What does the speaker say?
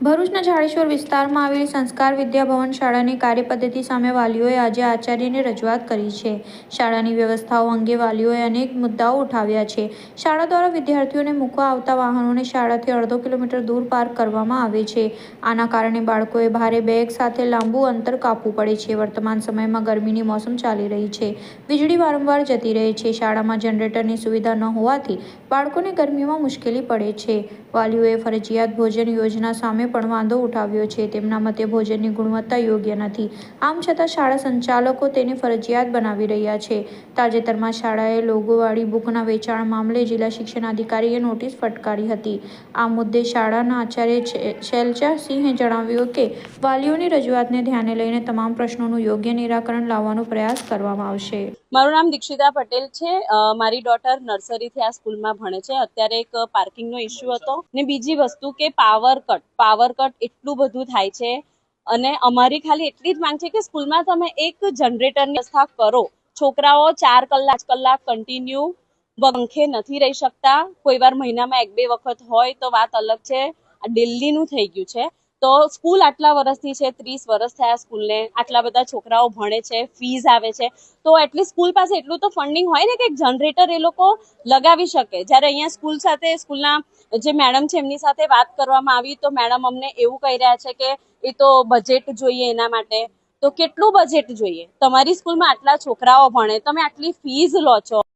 ભરૂચના જાડેશ્વર વિસ્તારમાં આવેલી સંસ્કાર વિદ્યાભવન શાળાની કાર્યપદ્ધતિ સામે વાલીઓએ આજે આચાર્યને રજૂઆત કરી છે. શાળાની વ્યવસ્થાઓ અંગે વાલીઓએ અનેક મુદ્દાઓ ઉઠાવ્યા છે. શાળા દ્વારા વિદ્યાર્થીઓને મૂકવા આવતા વાહનોને શાળાથી અડધો કિલોમીટર દૂર પાર્ક કરવામાં આવે છે. આના કારણે બાળકોએ ભારે બેગ સાથે લાંબુ અંતર કાપવું પડે છે. વર્તમાન સમયમાં ગરમીની મોસમ ચાલી રહી છે. વીજળી વારંવાર જતી રહે છે. શાળામાં જનરેટરની સુવિધા ન હોવાથી બાળકોને ગરમીમાં મુશ્કેલી પડે છે. વાલીઓએ ફરજિયાત ભોજન યોજના સામે પણ વાંધો ઉઠાવ્યો છે. તેમના મતે ભોજનની ગુણવત્તા યોગ્ય નથી. આમ છતાં શાળા સંચાલકો તેને ફરજિયાત બનાવી રહ્યા છે. તાજેતરમાં શાળાએ લોગોવાળી બુકના વેચાણ મામલે જિલ્લા શિક્ષણ અધિકારીએ નોટિસ ફટકારી હતી. આ મુદ્દે શાળાના આચાર્ય છે- શૈલજાસિંહે જણાવ્યું કે, વાલીઓની રજૂઆતને ધ્યાને લઈને તમામ પ્રશ્નોનું યોગ્ય નિરાકરણ લાવવાનો પ્રયાસ કરવામાં આવશે. મારું નામ દીક્ષિતા પટેલ છે. મારી ડોટર નર્સરીથી આ સ્કૂલમાં ભણે છે. અત્યારે એક પાર્કિંગનો ઇસ્યુ હતો. ને બીજી વસ્તુ કે પાવર કટ પાવર કટ એટલું બધું થાય છે. અને અમારી ખાલી એટલી જ માંગ છે કે સ્કૂલમાં તમે એક જનરેટરની વ્યવસ્થા કરો. છોકરાઓ ચાર કલાક કલાક કન્ટિન્યુ પંખે નથી રહી શકતા. કોઈ વાર મહિનામાં એક બે વખત હોય તો વાત અલગ છે. આ દિલ્હીનું થઈ ગયું છે. તો સ્કૂલ આટલા વર્ષની છે, ત્રીસ વર્ષ થયા સ્કૂલને. આટલા બધા છોકરાઓ ભણે છે ફીઝ આવે છે. તો એટલીસ્ટ સ્કૂલ પાસે એટલું તો ફંડિંગ હોય ને કે એક જનરેટર એ લોકો લગાવી શકે. જ્યારે અહીંયા સ્કૂલ સાથે, સ્કૂલના જે મેડમ છે, એમની સાથે વાત કરવામાં આવી તો મેડમ અમને એવું કહી રહ્યા છે કે એ તો બજેટ જોઈએ એના માટે. તો કેટલું બજેટ જોઈએ? તમારી સ્કૂલમાં આટલા છોકરાઓ ભણે, તમે આટલી ફીઝ લો છો.